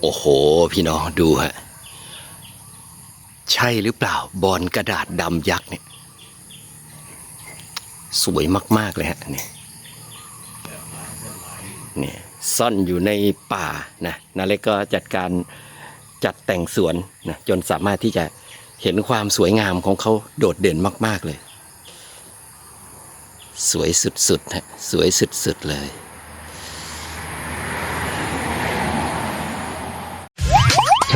โอ้โห พี่น้องดูฮะ ใช่หรือเปล่า บอลกระดาษดำยักษ์เนี่ย สวยมาก ๆ เลยฮะเนี่ยเนี่ยซ่อนอยู่ในป่านะนาเล็กก็จัดการจัดแต่งสวนนะจนสามารถที่จะเห็นความสวยงามของเขาโดดเด่นมาก ๆ เลย สวยสุดๆฮะสวยสุดๆเลย ช่อง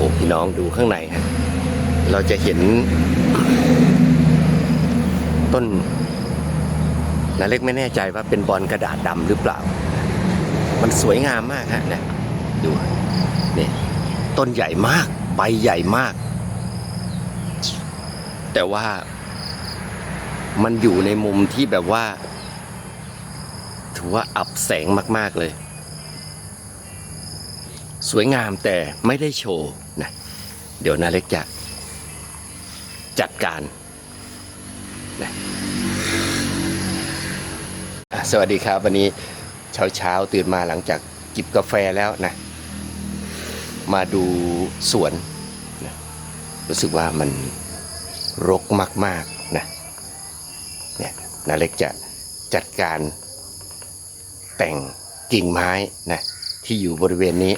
อ้พี่น้องดูข้างในฮะเราจะเห็น ต้นนาเล็กไม่แน่ใจว่าเป็นบอลกระดาษดำหรือเปล่า มันสวยงามมากฮะเนะดูนี่ต้นใหญ่มาก ใบใหญ่มาก แต่ว่ามันอยู่ในมุมที่แบบว่า ถือว่าอับแสงมาก ๆ เลย สวยงามแต่ไม่ได้โชว์นะเดี๋ยวนาเล็กจะจัดการนะสวัสดีครับ วันนี้เช้าเช้าๆตื่นมาหลังจากจิบกาแฟแล้วนะ มาดูสวนนะรู้สึกว่ามันรกมากๆนะเนี่ยนาเล็กจะจัดการแต่งกิ่งไม้นะที่อยู่บริเวณนี้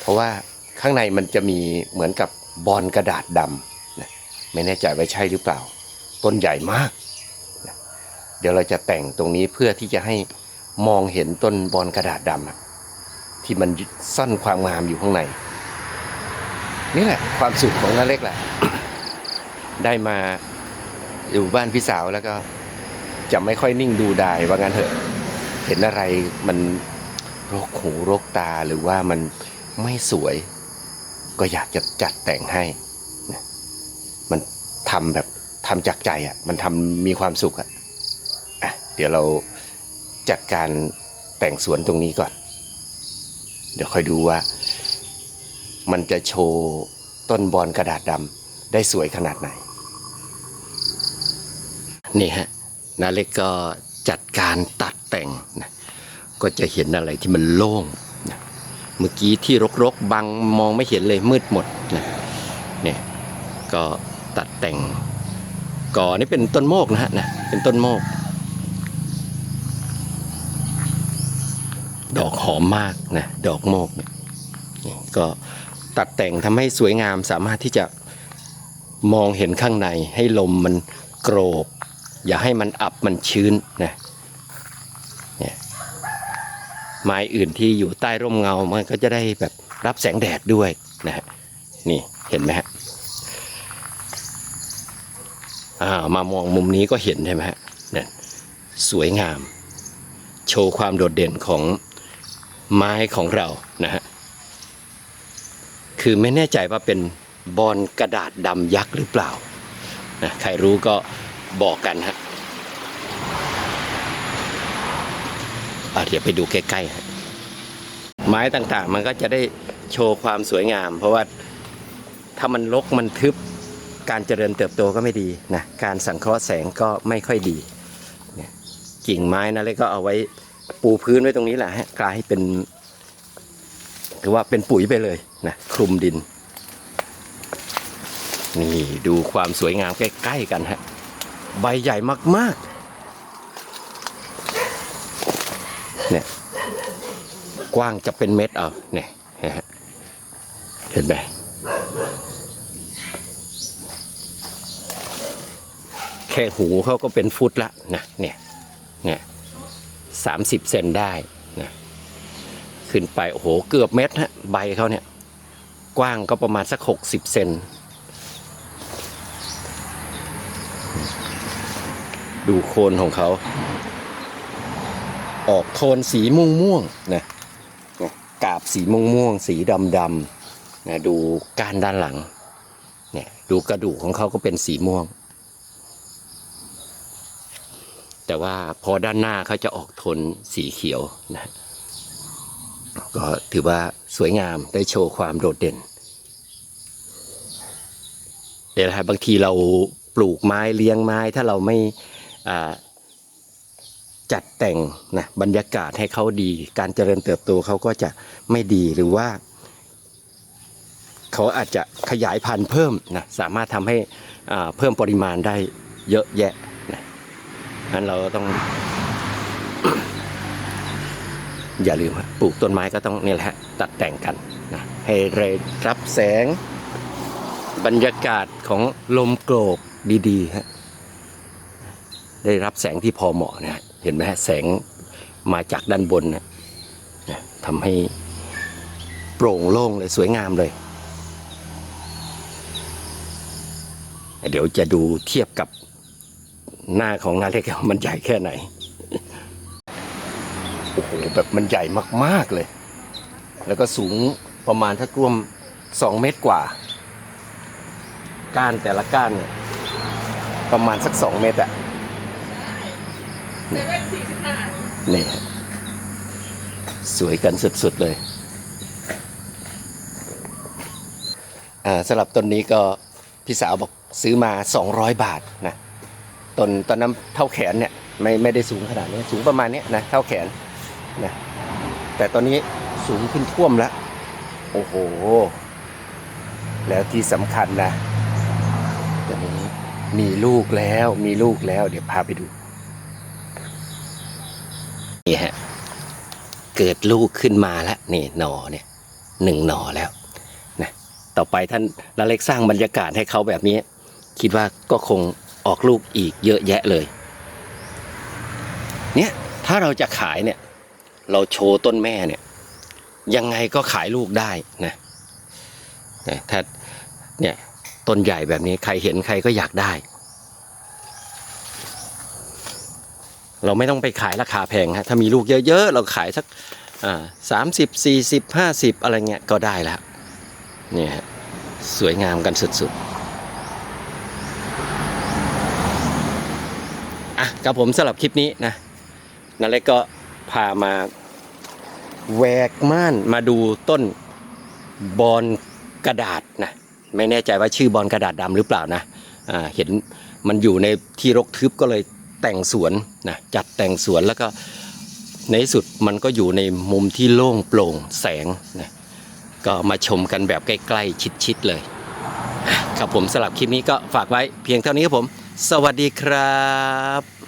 เพราะว่าข้างในมันจะมีเหมือนกับบอลกระดาษดำนะไม่แน่ใจว่าใช่หรือเปล่า ต้นใหญ่มากนะเดี๋ยวเราจะแต่งตรงนี้เพื่อที่จะให้มองเห็นต้นบอลกระดาษดำที่มันซ่อนความงามอยู่ข้างใน นี่แหละความสุขของน้าเล็กแหละได้มาอยู่บ้านพี่สาวแล้วก็จะไม่ค่อยนิ่งดูดายว่างั้นเถอะ เห็นอะไรมันรกหูรกตาหรือว่ามัน ไม่สวย ก็อยากจะจัดแต่งให้ มันทำแบบทำจากใจอะ มันทำมีความสุขอะอะ เดี๋ยวเราจัดการแต่งสวนตรงนี้ก่อน เดี๋ยวค่อยดูว่า มันจะโชว์ต้นบอลกระดาษดำได้สวยขนาดไหน นี่ฮะนาเล็กก็จัดการตัดแต่งนะก็จะเห็นอะไรที่มันโล่ง เมื่อกี้ที่รกๆบังมองไม่เห็นเลยมืดหมดนะเนี่ยก็ตัดแต่งก่อนี่เป็นต้นโมกนะฮะนะเป็นต้นโมก ดอกหอมมากนะดอกโมกเนี่ยก็ตัดแต่งทำให้สวยงามสามารถที่จะมองเห็นข้างในให้ลมมันโกรก อย่าให้มันอับมันชื้นนี่ ไม้อื่นที่อยู่ใต้ร่มเงา มันก็จะได้แบบรับแสงแดดด้วยนะฮะนี่เห็นไหมฮะอ่ามามองมุมนี้ก็เห็นใช่ไหมฮะเนี่ยสวยงาม โชว์ความโดดเด่นของไม้ของเรานะฮะคือไม่แน่ใจว่าเป็นบอลกระดาษดำยักษ์หรือเปล่านะใครรู้ก็บอกกันฮะอะ เดี๋ยวไปดูใกล้ๆไม้ต่างๆ มันก็จะได้โชว์ความสวยงาม เพราะว่าถ้ามันรกมันทึบการเจริญเติบโตก็ไม่ดีนะการสังเคราะห์แสงก็ไม่ค่อยดีเนี่ยกิ่งไม้นะเลยก็เอาไว้ปูพื้นไว้ตรงนี้แหละฮะกลายให้เป็นถือว่าเป็นปุ๋ยไปเลยนะคลุมดิน นี่ดูความสวยงามใกล้ๆกันฮะใบใหญ่มากๆ เนี่ยกว้างจะเป็นเม็ดเอาเนี่ยเห็นไหมแค่หูเขาก็เป็นฟุตละนะเนี่ยเนี่ยสามสิบเซนได้นะขึ้นไป โอ้โห เกือบเม็ดฮะใบเขาเนี่ย กว้างก็ประมาณสักหกสิบเซนดูโคนของเขา ออกโทนสีม่วงม่วงนะกาบสีม่วงม่วงสีดำดำนะดูก้านด้านหลังเนี่ยดูกระดูกของเขาก็เป็นสีม่วง แต่ว่าพอด้านหน้าเขาจะออกโทนสีเขียวนะก็ถือว่าสวยงามได้โชว์ความโดดเด่นเดี๋ยวนะครับบางทีเราปลูกไม้เลี้ยงไม้ถ้าเราไม่อ่า จัดแต่งนะบรรยากาศให้เขาดี การเจริญเติบโตเขาก็จะไม่ดีหรือว่า เขาอาจจะขยายพันธุ์เพิ่มนะสามารถทำให้อ่าเพิ่มปริมาณได้เยอะแยะนะนั้นเราต้อง อย่าลืมปลูกต้นไม้ก็ต้องนี่แหละ ตัดแต่งกันนะให้ได้รับแสง บรรยากาศของลมโกรกดีๆฮะได้รับแสงที่พอเหมาะนะฮะ เห็นไหมฮะแสงมาจากด้านบนนะทำให้โปร่งโล่งเลยสวยงามเลย เดี๋ยวจะดูเทียบกับหน้าของนาเล็กมันใหญ่แค่ไหน โอ้โหแบบมันใหญ่มากๆเลย แล้วก็สูงประมาณถ้ากรวมสองเมตรกว่า ก้านแต่ละก้านเนี่ยประมาณสักสองเมตรอะ นี่นี่สวยกันสุดๆเลยอ่าสำหรับต้นนี้ก็พี่สาวบอกซื้อมา 200 บาทนะต้นต้นน้ำเท่าแขนเนี่ยไม่ไม่ได้สูงขนาดนี้สูงประมาณนี้นะเท่าแขนนะแต่ตอนนี้สูงขึ้นท่วมแล้ว โอ้โห แล้วที่สำคัญนะตอนนี้มีลูกแล้วมีลูกแล้วเดี๋ยวพาไปดู นี่ฮะเกิดลูกขึ้นมาแล้วนี่หนอเนี่ยหนึ่งหนอแล้วนะต่อไปท่านละเล็กสร้างบรรยากาศให้เขาแบบนี้ คิดว่าก็คงออกลูกอีกเยอะแยะเลย เนี่ยถ้าเราจะขายเนี่ย เราโชว์ต้นแม่เนี่ย ยังไงก็ขายลูกได้นะนะถ้าเนี่ยต้นใหญ่แบบนี้ใครเห็นใครก็อยากได้ เราไม่ต้องไปขายราคาแพงฮะถ้ามีลูกเยอะๆ เราขายสักสามสิบสี่สิบห้าสิบอะไรเงี้ยก็ได้แล้วเนี่ยฮะสวยงามกันสุดๆอะกับผมสำหรับคลิปนี้นะนั่นเลยก็พามาแหวกม่านมาดูต้นบอนกระดาษนะไม่แน่ใจว่าชื่อบอนกระดาษดำหรือเปล่านะอ่าเห็นมันอยู่ในที่รกทึบก็เลย แต่งสวนนะจัดแต่งสวนแล้วก็ในสุดมันก็อยู่ในมุมที่โล่งโปร่งแสงนะก็มาชมกันแบบใกล้ๆชิดๆเลยครับผมสำหรับคลิปนี้ก็ฝากไว้เพียงเท่านี้ครับผม สวัสดีครับ